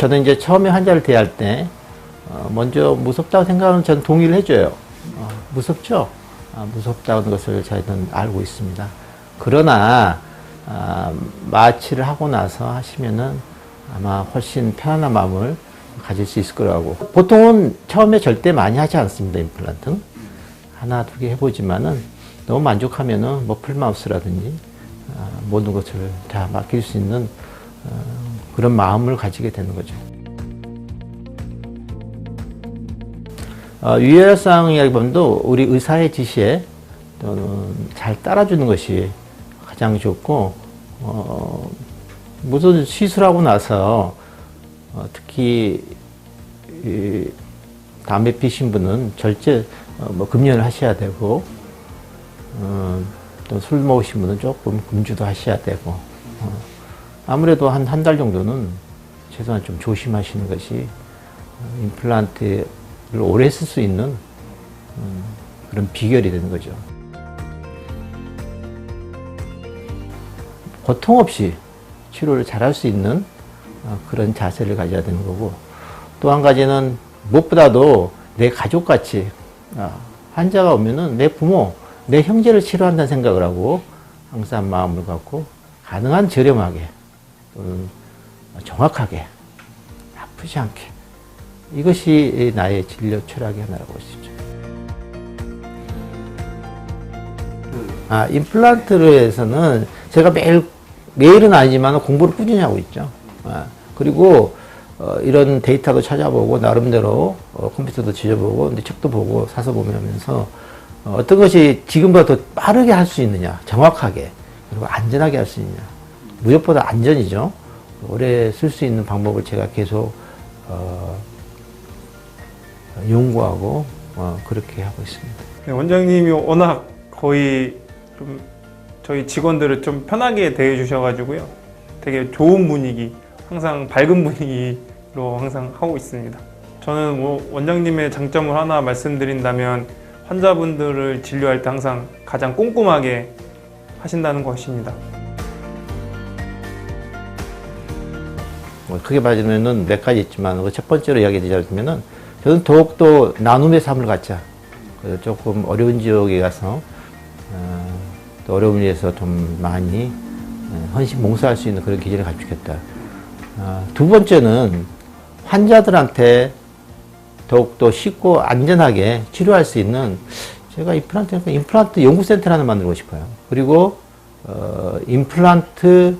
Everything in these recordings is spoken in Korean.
저는 이제 처음에 환자를 대할 때 어, 먼저 무섭다고 생각하면 저는 동의를 해줘요. 어, 무섭죠? 아, 무섭다는 것을 저희는 알고 있습니다. 그러나 아, 마취를 하고 나서 하시면은 아마 훨씬 편안한 마음을 가질 수 있을 거라고. 보통은 처음에 절대 많이 하지 않습니다. 임플란트는 하나 두 개 해보지만은 너무 만족하면은 뭐 풀마우스라든지 아, 모든 것을 다 맡길 수 있는 어, 그런 마음을 가지게 되는 거죠. 어, 유혈성 이야기보다도 우리 의사의 지시에 또는 잘 따라주는 것이 가장 좋고 어, 무슨 시술하고 나서 어, 특히 이 담배 피신 분은 절제 어, 뭐 금연을 하셔야 되고 어, 또술 먹으신 분은 조금 금주도 하셔야 되고 어, 아무래도 한 한 달 정도는 최소한 좀 조심하시는 것이 어, 임플란트를 오래 쓸 수 있는 음, 그런 비결이 되는 거죠. 고통 없이 치료를 잘할 수 있는 어, 그런 자세를 가져야 되는 거고 또 한 가지는 무엇보다도 내 가족같이 아, 환자가 오면은 내 부모, 내 형제를 치료한다는 생각을 하고 항상 마음을 갖고 가능한 저렴하게 정확하게 아프지 않게 이것이 나의 진료 철학의 하나라고 할수 있죠. 아, 임플란트를 해서는 제가 매일, 매일은 아니지만 공부를 꾸준히 하고 있죠. 아, 그리고 어, 이런 데이터도 찾아보고 나름대로 어, 컴퓨터도 지져보고 근데 책도 보고 사서 보면서 어, 어떤 것이 지금보다 더 빠르게 할 수 있느냐, 정확하게 그리고 안전하게 할 수 있느냐. 무엇보다 안전이죠. 오래 쓸 수 있는 방법을 제가 계속 어, 연구하고 어, 그렇게 하고 있습니다. 네, 원장님이 워낙 거의 좀 저희 직원들을 좀 편하게 대해 주셔가지고요. 되게 좋은 분위기, 항상 밝은 분위기로 항상 하고 있습니다. 저는 뭐 원장님의 장점을 하나 말씀드린다면 환자분들을 진료할 때 항상 가장 꼼꼼하게 하신다는 것입니다. 크게 봐주면은 몇 가지 있지만 그 첫 번째로 이야기 드리자면은 저는 더욱더 나눔의 삶을 갖자. 그 조금 어려운 지역에 가서 어, 또 어려움을 위해서 좀 많이 어, 헌신 봉사할 수 있는 그런 기질을 갖추겠다. 어, 두 번째는 환자들한테 더욱더 쉽고 안전하게 치료할 수 있는 제가 임플란트 임플란트 연구센터를 하나 만들고 싶어요. 그리고 어, 임플란트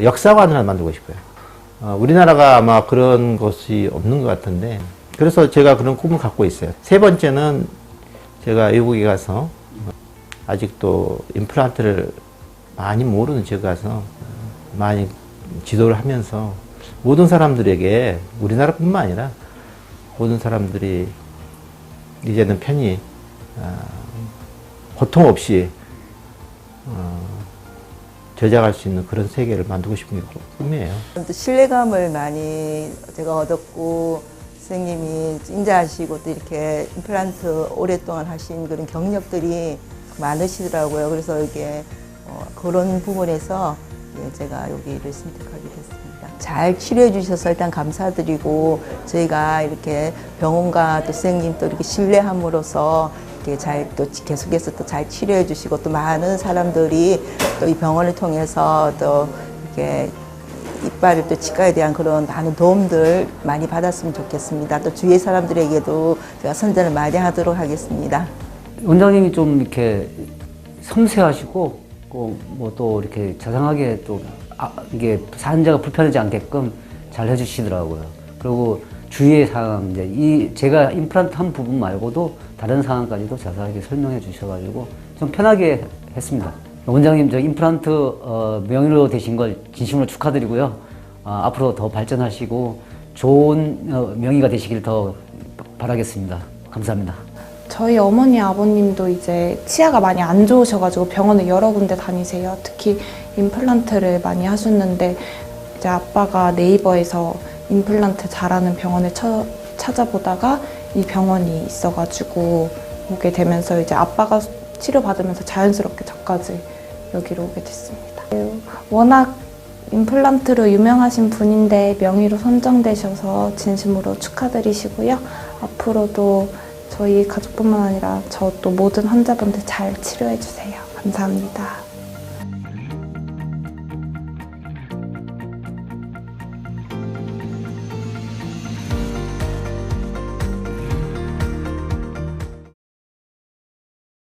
역사관을 하나 만들고 싶어요. 어, 우리나라가 아마 그런 것이 없는 것 같은데 그래서 제가 그런 꿈을 갖고 있어요. 세 번째는 제가 외국에 가서 아직도 임플란트를 많이 모르는 지역에 가서 많이 지도를 하면서 모든 사람들에게 우리나라뿐만 아니라 모든 사람들이 이제는 편히 아, 고통 없이 어, 저작할 수 있는 그런 세계를 만들고 싶은 게 꿈이에요. 또 신뢰감을 많이 제가 얻었고 선생님이 인자하시고 또 이렇게 임플란트 오랫동안 하신 그런 경력들이 많으시더라고요. 그래서 이게 어, 그런 부분에서 예, 제가 여기를 선택하게 됐습니다. 잘 치료해 주셔서 일단 감사드리고 저희가 이렇게 병원과 또 선생님 또 이렇게 신뢰함으로써 이렇게 잘 또 계속해서 또 잘 치료해 주시고 또 많은 사람들이 또 이 병원을 통해서 또 이렇게 이빨을 또 치과에 대한 그런 많은 도움들 많이 받았으면 좋겠습니다. 또 주위의 사람들에게도 제가 선전을 많이 하도록 하겠습니다. 원장님이 좀 이렇게 섬세하시고 뭐 또 이렇게 자상하게 또 아, 이게 환자가 불편하지 않게끔 잘 해주시더라고요. 그리고 주의의 사항 이제 이 제가 임플란트 한 부분 말고도 다른 상황까지도 자세하게 설명해 주셔가지고 좀 편하게 했습니다. 원장님 저 임플란트 어, 명의로 되신 걸 진심으로 축하드리고요. 어, 앞으로 더 발전하시고 좋은 어, 명의가 되시길 더 바라겠습니다. 감사합니다. 저희 어머니 아버님도 이제 치아가 많이 안 좋으셔가지고 병원을 여러 군데 다니세요. 특히 임플란트를 많이 하셨는데 이제 아빠가 네이버에서 임플란트 잘하는 병원을 처- 찾아보다가 이 병원이 있어가지고 오게 되면서 이제 아빠가 치료 받으면서 자연스럽게 저까지 여기로 오게 됐습니다. 워낙 임플란트로 유명하신 분인데 명의로 선정되셔서 진심으로 축하드리시고요. 앞으로도 저희 가족뿐만 아니라 저 또 모든 환자분들 잘 치료해 주세요. 감사합니다.